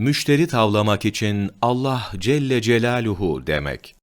müşteri tavlamak için Allah Celle Celaluhu demek.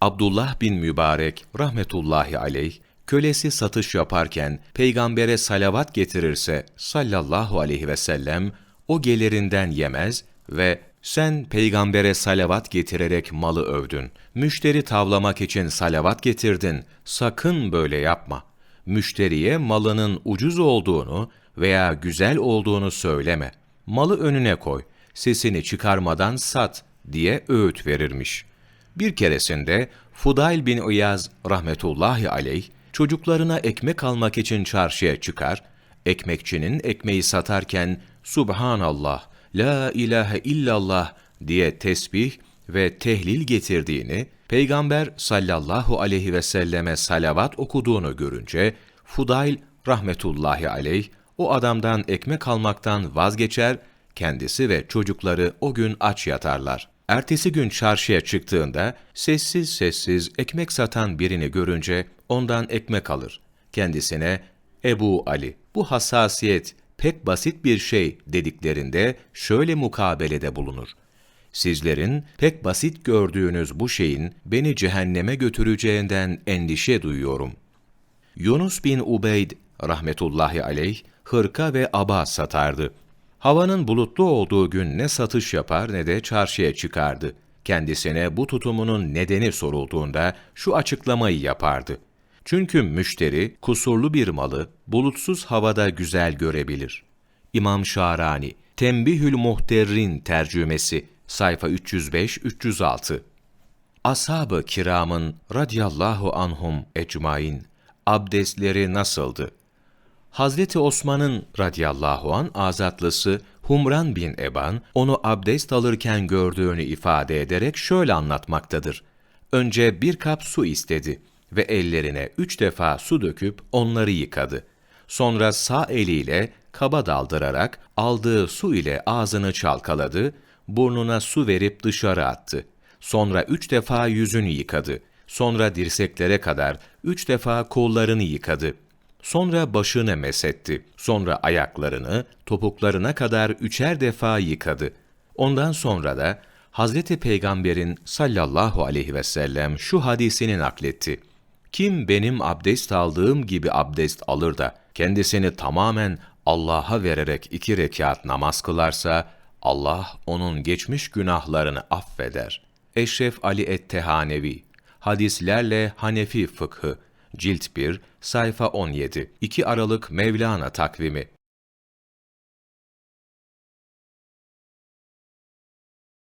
Abdullah bin Mübarek rahmetullahi aleyh, kölesi satış yaparken peygambere salavat getirirse sallallahu aleyhi ve sellem, o gelirinden yemez ve sen peygambere salavat getirerek malı övdün. Müşteri tavlamak için salavat getirdin. Sakın böyle yapma. Müşteriye malının ucuz olduğunu veya güzel olduğunu söyleme. Malı önüne koy. Sesini çıkarmadan sat diye öğüt verirmiş. Bir keresinde Fudayl bin İyaz rahmetullahi aleyh çocuklarına ekmek almak için çarşıya çıkar, ekmekçinin ekmeği satarken Subhanallah, La ilahe illallah diye tesbih ve tehlil getirdiğini, Peygamber sallallahu aleyhi ve selleme salavat okuduğunu görünce, Fudayl rahmetullahi aleyh o adamdan ekmek almaktan vazgeçer, kendisi ve çocukları o gün aç yatarlar. Ertesi gün çarşıya çıktığında sessiz sessiz ekmek satan birini görünce ondan ekmek alır. Kendisine Ebu Ali bu hassasiyet pek basit bir şey dediklerinde şöyle mukabelede bulunur. Sizlerin pek basit gördüğünüz bu şeyin beni cehenneme götüreceğinden endişe duyuyorum. Yunus bin Ubeyd rahmetullahi aleyh hırka ve aba satardı. Havanın bulutlu olduğu gün ne satış yapar ne de çarşıya çıkardı. Kendisine bu tutumunun nedeni sorulduğunda şu açıklamayı yapardı. Çünkü müşteri kusurlu bir malı bulutsuz havada güzel görebilir. İmam Şarani, Tembihül Muhterrin tercümesi, sayfa 305-306 Ashab-ı kiramın radiyallahu anhum ecmain abdestleri nasıldı? Hazreti Osman'ın radiyallahu an azatlısı Humran bin Eban onu abdest alırken gördüğünü ifade ederek şöyle anlatmaktadır. Önce bir kap su istedi ve ellerine üç defa su döküp onları yıkadı. Sonra sağ eliyle kaba daldırarak aldığı su ile ağzını çalkaladı, burnuna su verip dışarı attı. Sonra üç defa yüzünü yıkadı. Sonra dirseklere kadar üç defa kollarını yıkadı. Sonra başını mesetti. Sonra ayaklarını, topuklarına kadar üçer defa yıkadı. Ondan sonra da Hazreti Peygamber'in sallallahu aleyhi ve sellem şu hadisini nakletti. Kim benim abdest aldığım gibi abdest alır da kendisini tamamen Allah'a vererek iki rekat namaz kılarsa Allah onun geçmiş günahlarını affeder. Eşref Ali Ettehanevi Hadislerle Hanefi Fıkhı Cilt 1, sayfa 17 2 Aralık Mevlana takvimi